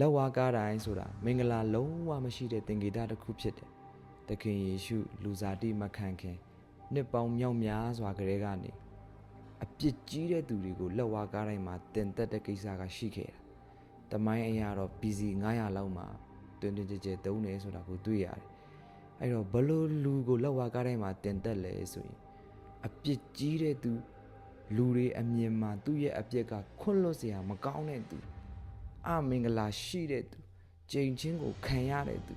လက်ဝါးကားတိုင်းဆိုတာမင်္ဂလာလုံးဝမရှိတဲ့သင်္ကေတတစ်ခုဖြစ်တယ်။သခင်ယေရှုလူစားတိမခံခင်နှစ်ပေါင်းမြောက်များစွာကလေးကနေအပြစ်ကြီးတဲ့သူတွေကိုလက်ဝါးကားတိုင်းမှာတင်သက်တဲ့ကိစ္စကရှိခဲ့တာ။တမိုင်းအရာတော့ BC 900လောက်မှာတွင်တွင်ကြဲကြဲသုံးတယ်ဆိုတာကိုတွေ့ရတယ်။အဲ့တော့ဘလို့လူကိုလက်ဝါးကားတိုင်းမှာတင်သက်လဲဆိုရင်အပြစ်ကြီးတဲ့သူလူတွေအမြင်မှာသူ့ရဲ့အပြစ်ကခွန့်လွတ်စရာမကောင်းတဲ့သူ အမင်္ဂလာရှိတဲ့သူကြိမ်ချင်းကိုခံရတဲ့သူ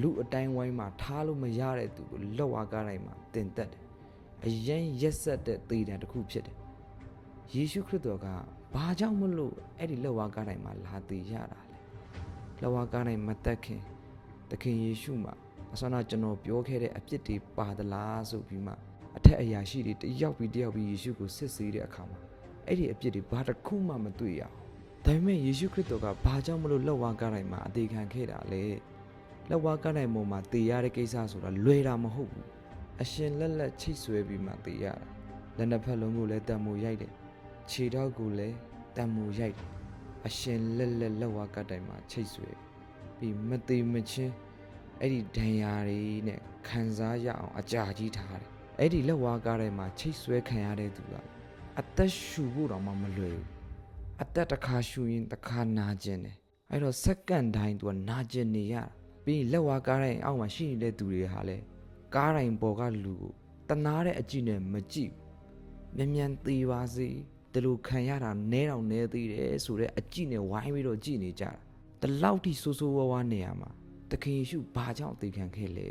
လူအတိုင်းဝိုင်းမှာထားလို့မရတဲ့သူကိုလောက်ဝါကားတိုင်းမှာတင်တက်တယ်အရင်ရက်ဆက်တဲ့သေတံတစ်ခုဖြစ်တယ်ယေရှုခရစ်တော်ကဘာကြောင့်မလို့အဲ့ဒီလောက်ဝါကားတိုင်းမှာလာသေးရတာလဲလောက်ဝါကားတိုင်းမတက်ခင်သခင်ယေရှုမှာအစနာကျွန်တော်ပြောခဲ့တဲ့အပြစ်တွေပါသလားဆိုပြီးမှအထက်အရာရှိတွေတယောက်ပြီးတယောက်ပြီးယေရှုကိုစစ်ဆေးတဲ့အခါမှာအဲ့ဒီအပြစ်တွေဘာတစ်ခုမှမတွေ့ရအောင် ဒါပေမဲ့ယေရှုခရစ်တော်ကဘာကြောင့်မလို့လက်ဝါးကားတိုင်းမှာအသေးခံခဲ့တာလဲလက်ဝါးကားတိုင်းပေါ်မှာတည်ရတဲ့ကိစ္စဆိုတာလွယ်တာမဟုတ်ဘူးအရှင်လက်လက်ချိတ်ဆွဲပြီးမှတည်ရတာလက်နှစ်ဖက်လုံးကိုလည်းတံမိုးရိုက်တယ်ခြေထောက်ကိုလည်းတံမိုးရိုက်တယ်အရှင်လက်လက်လက်ဝါးကားတိုင်းမှာချိတ်ဆွဲပြီးမသေးမချင်းအဲ့ဒီဒဏ်ရာတွေနဲ့ခံစားရအောင်အကြာကြီးထားတယ်အဲ့ဒီလက်ဝါးကားတိုင်းမှာချိတ်ဆွဲခံရတဲ့သူကအသက်ရှူဖို့တော့မှမလွယ်ဘူး အသက်တစ်ခါရှူရင်တစ်ခါနာကျင်တယ်အဲ့တော့စက္ကန့်တိုင်းသူကနာကျင်နေရတာပြီးရင်လက်ဝါးကားတိုင်းအောက်မှာရှိနေတဲ့သူတွေဟာလဲကားတိုင်းပေါ်ကလူကိုတနာတဲ့အကြည့်နဲ့မကြည့်ဘူးမြန်မြန်သေးပါစေဒီလိုခံရတာနဲတော့နဲသေးတယ်ဆိုတဲ့အကြည့်နဲ့ဝိုင်းပြီးတော့ကြည့်နေကြတာတလောက်ထိဆိုးဆိုးဝါးဝါးနေရမှာတခင်ယေရှုဘာကြောင့်အသေးခံခဲ့လဲ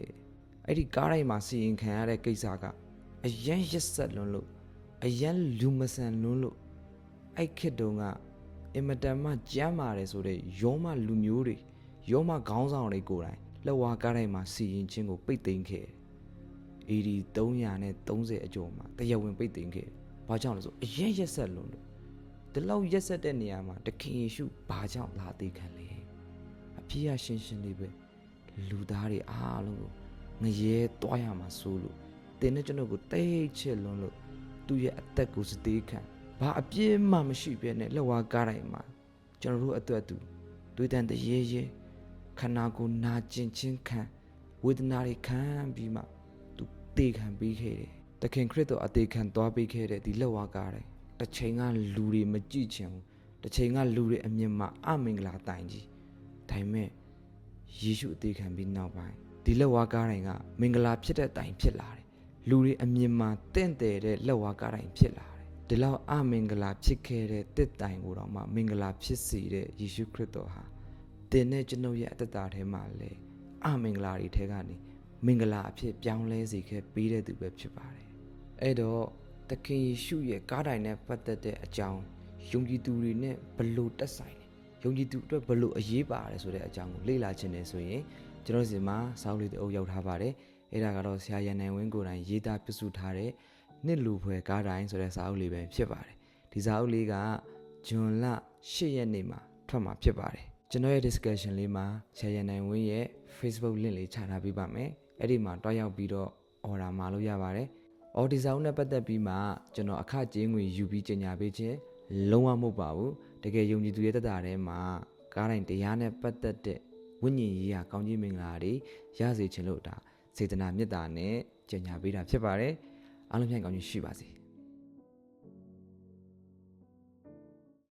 အဲ့ဒီကားတိုင်းမှာစီရင်ခံရတဲ့ကိစ္စကအယမ်းရက်ဆက်လွန်းလို့အယမ်းလူမဆန်လွန်းလို့ အဲ့ခေတ်တုန်းကအင်မတန်မှကြမ်းမာတယ်ဆိုတဲ့ယောမလူမျိုးတွေယောမခေါင်းဆောင်တွေကိုယ်တိုင်လက်ဝါးကားတိုင်းမှာစီရင်ချင်းကိုပိတ်သိမ်းခဲ့တယ်။အေဒီ330အကျော်မှာတရားဝင်ပိတ်သိမ်းခဲ့တယ်။ဘာကြောင့်လဲဆိုအရင်ရက်ဆက်လွန်းလို့ဒီလောက်ရက်ဆက်တဲ့နေရာမှာတခင်ယေရှုဘာကြောင့်လာသေးခံလဲ။အဖြစ်ရရှင်းရှင်းလေးပဲလူသားတွေအားလုံးကိုငရဲတွားရမှာစိုးလို့တင်းနဲ့ကျွန်တော်ကိုတိတ်ချစ်လွန်းလို့သူ့ရဲ့အသက်ကိုစသေးခံ ဘာအပြည့်မှမရှိပြနဲ့လက်ဝါးကားတိုင်းမှာကျွန်တော်တို့အတွက်သူတွေးတန်တရေရေခန္ဓာကိုယ်နာကျင်ချင်းခံဝေဒနာတွေခံပြီးမှသူတေခံပြီးခဲ့တယ်။တခင်ခရစ်တော်အသေးခံသွားပြီးခဲ့တဲ့ဒီလက်ဝါးကားတိုင်းတစ်ချိန်ကလူတွေမကြည့်ချင်ဘူးတစ်ချိန်ကလူတွေအမြင်မှာအမင်္ဂလာတိုင်ကြီးဒါပေမဲ့ယေရှုအသေးခံပြီးနောက်ပိုင်းဒီလက်ဝါးကားတိုင်းကမင်္ဂလာဖြစ်တဲ့တိုင်ဖြစ်လာတယ်။လူတွေအမြင်မှာတင့်တယ်တဲ့လက်ဝါးကားတိုင်းဖြစ်လာတယ်။ ဒီလောက်အမင်္ဂလာဖြစ်ခဲ့တဲ့တစ်တိုင်ကိုတော့မှမင်္ဂလာဖြစ်စေတဲ့ယေရှုခရစ်တော်ဟာတင်တဲ့ကျွန်ုပ်ရဲ့အတ္တတာထဲမှာလေအမင်္ဂလာတွေထဲကနေမင်္ဂလာအဖြစ်ပြောင်းလဲစေခဲ့ပေးတဲ့သူပဲဖြစ်ပါတယ်။အဲ့တော့သခင်ယေရှုရဲ့ကားတိုင်နဲ့ပတ်သက်တဲ့အကြောင်းယုံကြည်သူတွေနဲ့ဘလို့တက်ဆိုင်လဲယုံကြည်သူအတွက်ဘလို့အရေးပါတယ်ဆိုတဲ့အကြောင်းကိုလေ့လာခြင်းနဲ့ဆိုရင်ကျွန်တော်စီမှာစောင်းလေးတအုပ်ရောက်ထားပါတယ်။အဲ့ဒါကတော့ဆရာရန်နိုင်ဝင်းကိုယ်တိုင်ရေးသားပြုစုထားတဲ့ နှစ်လူဖွယ်ကားတိုင်းဆိုတဲ့စာအုပ်လေးပဲဖြစ်ပါတယ်ဒီစာအုပ်လေးကဂျွန်လ10ရက်နေ့မှာထွက်မှာဖြစ်ပါတယ်ကျွန်တော်ရဲ့ discussion လေးမှာဆရာရန်နိုင်ဝင်းရဲ့ Facebook link လေးချထားပေးပါမယ်အဲ့ဒီမှာတွားရောက်ပြီးတော့ order မှာလို့ရပါတယ်အော်ဒီစာအုပ်နဲ့ပတ်သက်ပြီးမှကျွန်တော်အခကြေးငွေယူပြီးကြေညာပေးခြင်းလုံးဝမဟုတ်ပါဘူးတကယ်ယုံကြည်သူရဲ့တက်တာထဲမှာကားတိုင်းတရားနဲ့ပတ်သက်တဲ့ဝိညာဉ်ရေးရာကောင်းကြီးမင်္ဂလာတွေရစေခြင်းလို့ဒါစေတနာမေတ္တာနဲ့ကြေညာပေးတာဖြစ်ပါတယ် အားလုံးပြန်ကောင်းကြီးရှိပါစေ